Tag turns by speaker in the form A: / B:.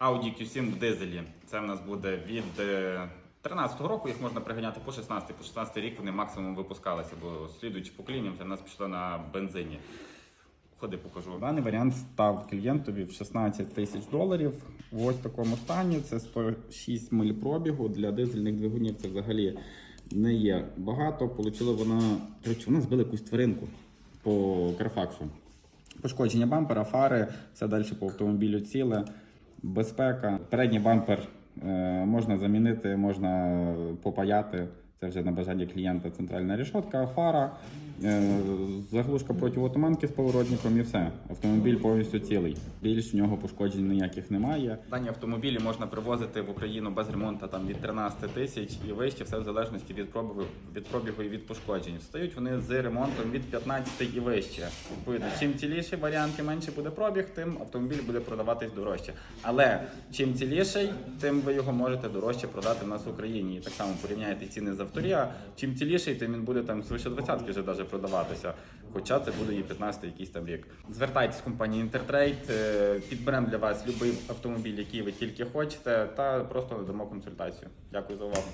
A: Audi Q7 в дизелі. Це в нас буде від 13-го року, їх можна приганяти по 16 По 16 рік вони максимум випускалися, бо слідуючи поколінням це в нас пішло на бензині. Ходи, покажу. Даний варіант став клієнтові в 16 тисяч доларів. В ось такому стані. Це 106 миль пробігу. Для дизельних двигунів це взагалі не є багато. Получила вона, коротше, вона збила якусь тваринку по Карфаксу. Пошкодження бампера, фари, все далі по автомобілю ціле, безпека. Передній бампер е, можна замінити, можна попаяти. Це вже на бажання клієнта центральна рішотка, фара, е, заглушка противотуманки з поворотником і все. Автомобіль повністю цілий. Більш в нього пошкоджень ніяких немає. Дані автомобілі можна привозити в Україну без ремонту там від 13 тисяч і вище, все в залежності від пробігу, від пробігу і від пошкоджень. Стають вони з ремонтом від 15 і вище. Відповідно, чим ціліший варіант і менше буде пробіг, тим автомобіль буде продаватись дорожче. Але чим ціліший, тим ви його можете дорожче продати в нас в Україні. І так само порівняйте ціни з авторія. Чим ціліший, тим він буде там свише 20 вже даже продаватися. Хоча це буде і 15 якийсь там рік. Звертайтесь в компанію Intertrade, е, підберемо для вас будь-який автомобіль, який ви тільки хочете, та просто надамо консультацію. Дякую за увагу.